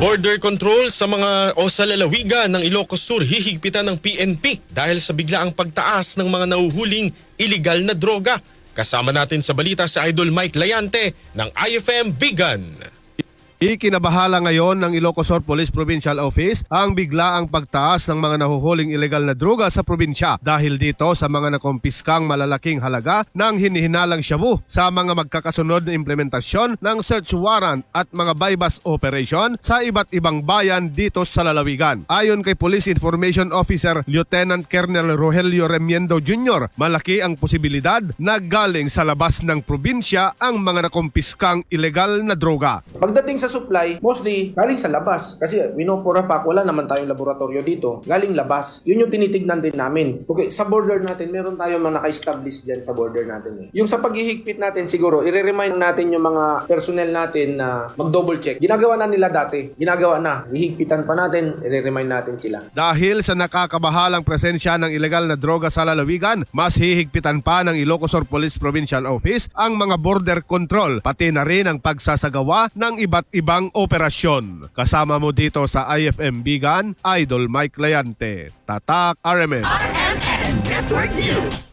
Border control sa mga o sa lalawigan ng Ilocos Sur hihigpitan ng PNP dahil sa biglaang pagtaas ng mga nahuhuling iligal na droga. Kasama natin sa balita si Idol Mike Layante ng IFM Vegan. Ikinabahala ngayon ng Ilocos Sur Police Provincial Office ang biglaang pagtaas ng mga nahuhuling ilegal na droga sa probinsya dahil dito sa mga nakumpiskang malalaking halaga ng hinihinalang shabu sa mga magkakasunod na implementasyon ng search warrant at mga bypass operation sa iba't ibang bayan dito sa lalawigan. Ayon kay Police Information Officer Lieutenant Colonel Rogelio Remiendo Jr., malaki ang posibilidad na galing sa labas ng probinsya ang mga nakumpiskang ilegal na droga. Pagdating sa supply, mostly galing sa labas. Kasi we know for a fact, wala naman tayong laboratorio dito. Galing labas. Yun yung tinitignan din namin. Okay, sa border natin, meron tayong mga naka-establish dyan sa border natin. Eh. Yung sa paghihigpit natin, siguro, i-remind natin yung mga personnel natin na mag-double check. Ginagawa na nila dati. Ginagawa na. Hihigpitan pa natin, i-remind natin sila. Dahil sa nakakabahalang presensya ng ilegal na droga sa lalawigan, mas hihigpitan pa ng Ilocos Sur Police Provincial Office ang mga border control, pati na rin ang pagsasagawa ng iba't ibang operasyon. Kasama mo dito sa IFM Bigan, Idol Mike Layante, Tatak RMN. RMN Network News.